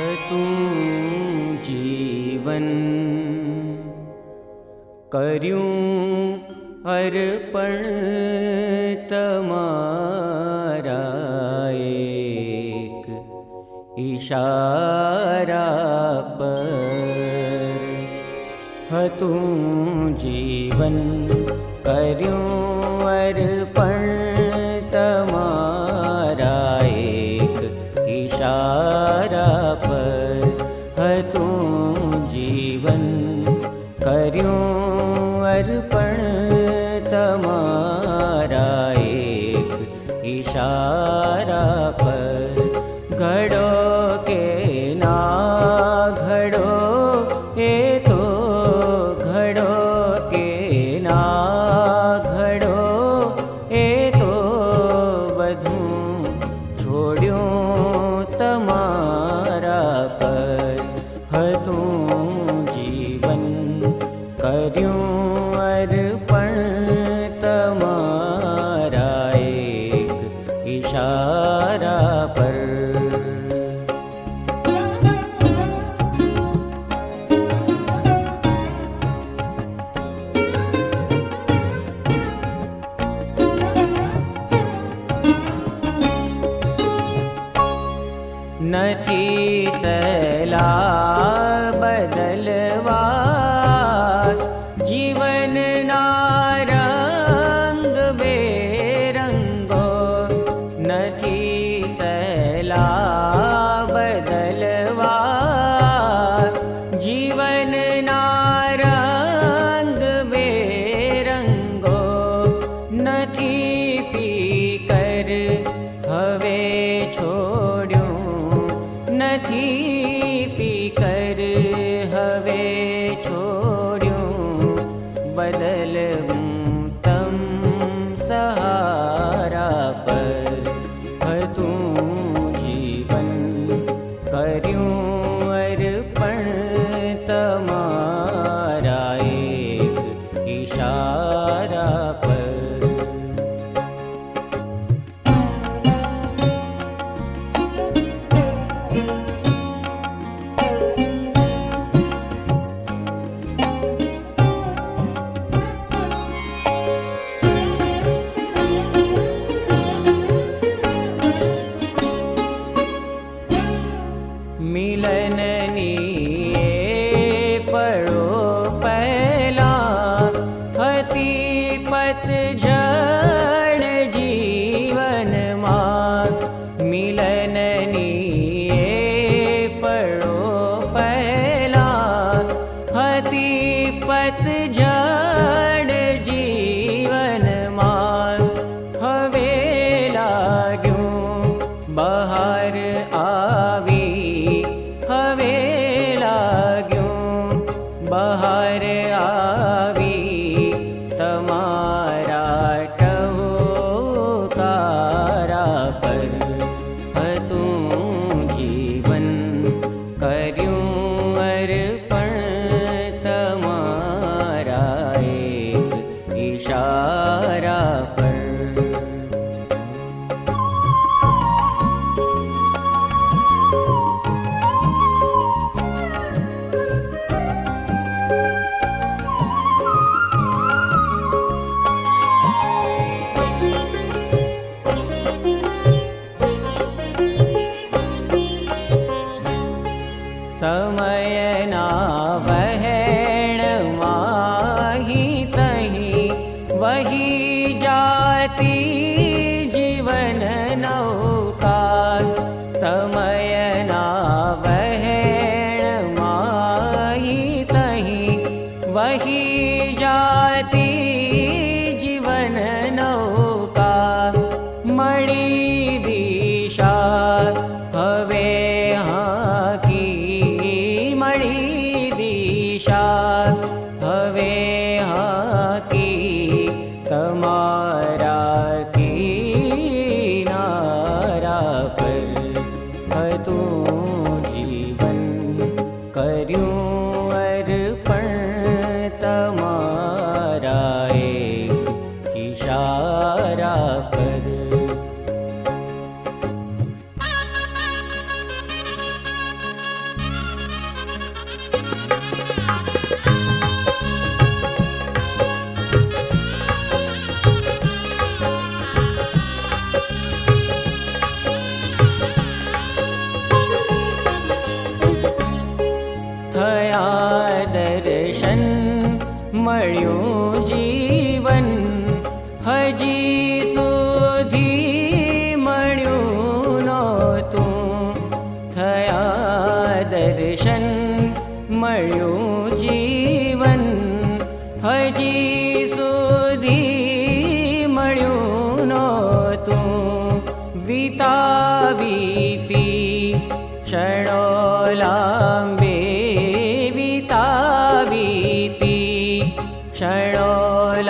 तू जीवन। तीवन करपण तमारा ईशाराप ह तीवन् एक इशारा ઈશારા પર ઘડો કે ના ઘડો, એ તો ઘડો કે ના ઘડો, એ તો બધું इशारा पर ફીકર હવે છોડ્યું નથી ફિકર હવે છોડ્યું બદલ તમ સહારા जीवनमालन ने पडो पहला हतिपत्ड जीवनमा हवेलागु बहार आवेलाग बहार आमा वही जाती जीवन नौका समयना वै मा कहीं वही जाती जीवन नौका मणि दिशा हवे की मणि दिशा हवे हाकी પર मण्यो जीवन हजि सुधि न दर्शन मण्यो मीवन् हजि सुधी क्षणोलाम्बे वितावीति क्षणोलाम्बी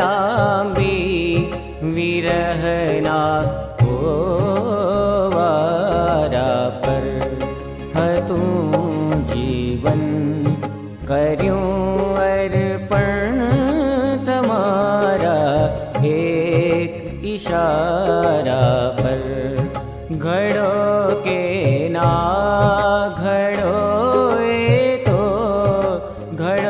विरहना कोरापु जीवन तमारा एक इशारा पर घड़ो के ना ईशारा ए तो गडो